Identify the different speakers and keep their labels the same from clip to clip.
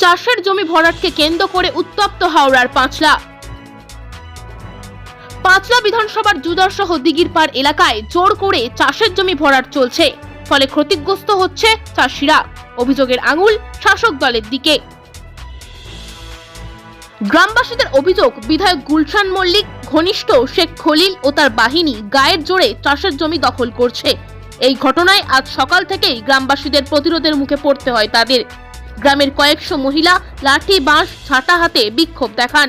Speaker 1: চাষের জমি ভরাটকে কেন্দ্র করে উত্তপ্ত হাওড়ার পাঁচলা। পাঁচলা বিধানসভার জুদার সহ দিঘির এলাকায় জোর করে চাষের জমি ভরাট চলছে। ফলে ক্ষতিগ্রস্ত হচ্ছে চাষিরা। অভিযোগের আঙুল শাসক দলের দিকে। গ্রামবাসীদের অভিযোগ, বিধায়ক গুলশান মল্লিক, ঘনিষ্ঠ শেখ খলিল ও তার বাহিনী গায়ের জোরে চাষের জমি দখল করছে। এই ঘটনায় আজ সকাল থেকেই গ্রামবাসীদের প্রতিরোধের মুখে পড়তে হয় তাদের। গ্রামের কয়েকশো মহিলা লাঠি বাঁশ ছাতা হাতে বিক্ষোভ দেখান।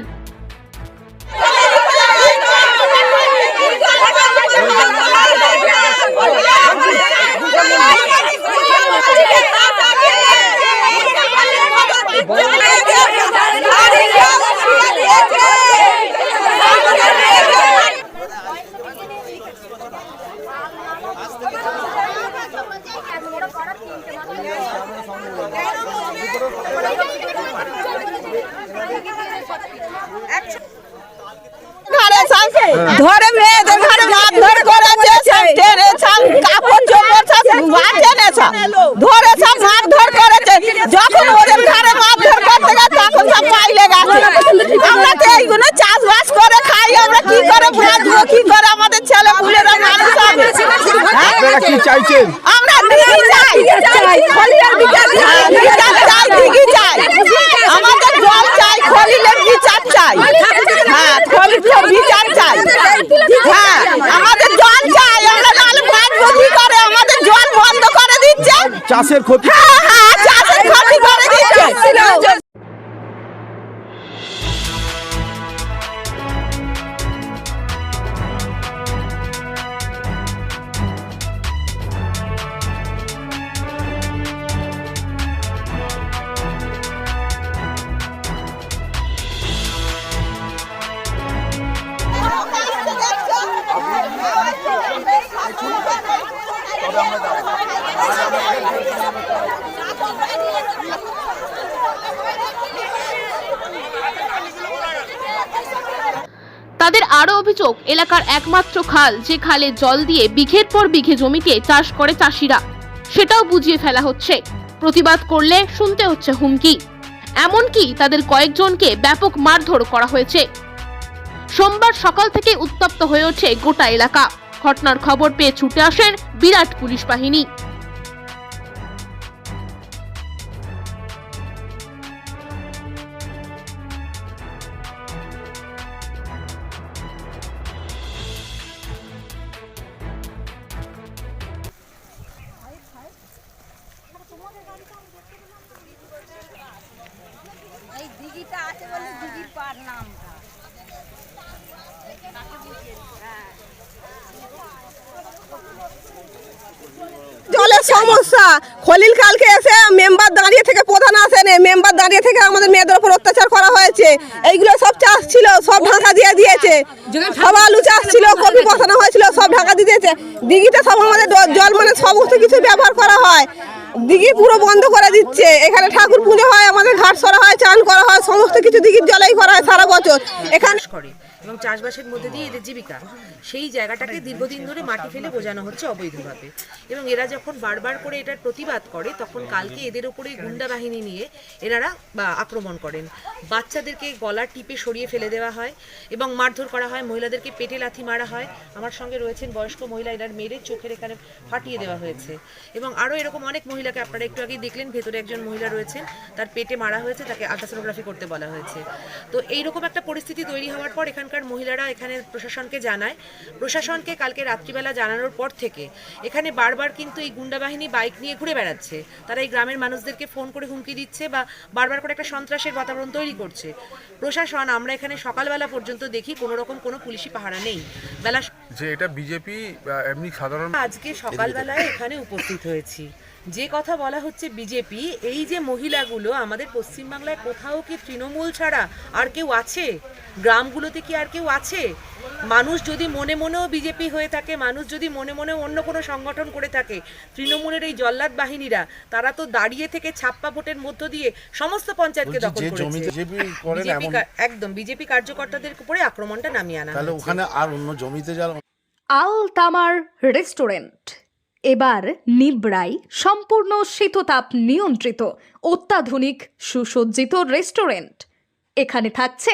Speaker 2: ধরে মেয়েদের ঘরে ধরে করেছে টেনে সব ধরে যখন ওদের ঘরে মারধর করতে গেছে তখন সব পাইলে গেছে আমরা তো এইগুলো চাষবাস করে খাই আমরা কি করে বাঁচবো কি করে আমাদের ছেলে পুলেরা মানুষ হবে হ্যাঁ?
Speaker 3: আপনারা কি চাইছেন?
Speaker 2: আমরা দিঘি চাই। খলিলের বিচার চাই। বিচার চাই। দিঘি চাই। আমাদের জল চাই খলিলের বিচার চাই। হ্যাঁ খলিলের বিচার চাই। হ্যাঁ আমাদের জল চাই। আমরা নাহলে বাঁচবো কি করে আমাদের জল বন্ধ করে দিচ্ছে।
Speaker 3: চাষের ক্ষতি
Speaker 1: তাদের আরও অভিযোগ, এলাকার একমাত্র খাল, যে খালে জল দিয়ে বিঘের পর বিঘে জমিতে চাষ করে চাষিরা। সেটাও বুঝিয়ে ফেলা হচ্ছে। প্রতিবাদ করলে শুনতে হচ্ছে হুমকি। এমনকি তাদের কয়েকজনকে ব্যাপক মারধর করা হয়েছে। সোমবার সকাল থেকে উত্তপ্ত হয়ে ওঠে গোটা এলাকা। ঘটনার খবর পেয়ে ছুটে আসেন বিরাট পুলিশ বাহিনী।
Speaker 4: আছে বলে পার নামটা
Speaker 2: জলের সমস্যা। খলিল কালকে এসে মেম্বার দাঁড়িয়ে থেকে প্রধান আসেনি মেম্বার দাঁড়িয়ে থেকে আমাদের মেয়েদের উপর অত্যাচার করা হয়েছে। এইগুলো সব চাষ ছিল, সব ঢাকা দিয়ে দিয়েছে। সব আলু চাষ ছিল, কপি বসানো হয়েছিল, সব ঢাকা দিয়ে দিয়েছে। দিঘিতে সব আমাদের জল মানে সমস্ত কিছু ব্যবহার করা হয়। দিঘি পুরো বন্ধ করে দিচ্ছে। এখানে ঠাকুর পুজো হয়, আমাদের ঘাট সরা হয়, চান করা হয়, সমস্ত কিছু দিঘির জলেই করা হয় সারা বছর। এখানে
Speaker 5: চাষবাসের মধ্যে দিয়ে এদের জীবিকা। সেই জায়গাটাকে দীর্ঘদিন ধরে মাটি ফেলে বোঝানো হচ্ছে অবৈধভাবে। এবং এরা যখন বারবার করে এটার প্রতিবাদ করে, তখন কালকে এদের উপরে গুন্ডা বাহিনী নিয়ে এনারা আক্রমণ করেন। বাচ্চাদেরকে গলা টিপে সরিয়ে ফেলে দেওয়া হয় এবং মারধর করা হয়, মহিলাদেরকে পেটে লাথি মারা হয়। আমার সঙ্গে রয়েছেন বয়স্ক মহিলা, এনার মেরে চোখের এখানে ফাটিয়ে দেওয়া হয়েছে। এবং আরও এরকম অনেক মহিলাকে আপনারা একটু আগেই দেখলেন, ভেতরে একজন মহিলা রয়েছেন, তার পেটে মারা হয়েছে, তাকে আলট্রাসোনোগ্রাফি করতে বলা হয়েছে। তো এইরকম একটা পরিস্থিতি তৈরি হওয়ার পর এখানকার মহিলারা এখানে প্রশাসনকে জানায়। প্রশাসনকে কালকে রাত্রিবেলা জানানোর পর থেকে এখানে বারবার কিন্তু এই গুন্ডা বাহিনী বাইক নিয়ে ঘুরে বেড়াচ্ছে। তারা এই গ্রামের মানুষদেরকে ফোন করে হুমকি দিচ্ছে বা বারবার করে একটা সন্ত্রাসের বাতাবরণ তৈরি করছে। প্রশাসন, আমরা এখানে সকালবেলা পর্যন্ত দেখি কোনো রকম কোনো পুলিশি পাহারা নেই। বেলা
Speaker 3: যে এটা বিজেপি এমনি সাধারণ
Speaker 5: আজকে সকালবেলায় এখানে উপস্থিত হয়েছি। যে কথা বলা হচ্ছে বিজেপি এই যে মহিলাগুলো, আমাদের পশ্চিমবাংলায় কোথাও কি তৃণমূল ছাড়া আর কেউ আছে? গ্রামগুলোতে কি আর কেউ আছে? মানুষ যদি মনে মনেও বিজেপি হয়ে থাকে মানুষ যদি মনে মনেও অন্য কোনো সংগঠন করে থাকে তৃণমূলের এই জল্লাদ বাহিনীরা তারা তো দাঁড়িয়ে থেকে ছাপ্পা ভোটের মধ্য দিয়ে সমস্ত পঞ্চায়েতকে দখল করেছে। একদম বিজেপি কার্যকর্তাদের উপরে আক্রমণটা নামিয়ে আনা
Speaker 6: তাহলে ওখানে আর অন্য জমিতে যারা
Speaker 7: আল তামার রেস্টুরেন্ট।
Speaker 6: এবার নিবড়াই সম্পূর্ণ শীততাপ নিয়ন্ত্রিত অত্যাধুনিক সুসজ্জিত রেস্টুরেন্ট। এখানে থাকছে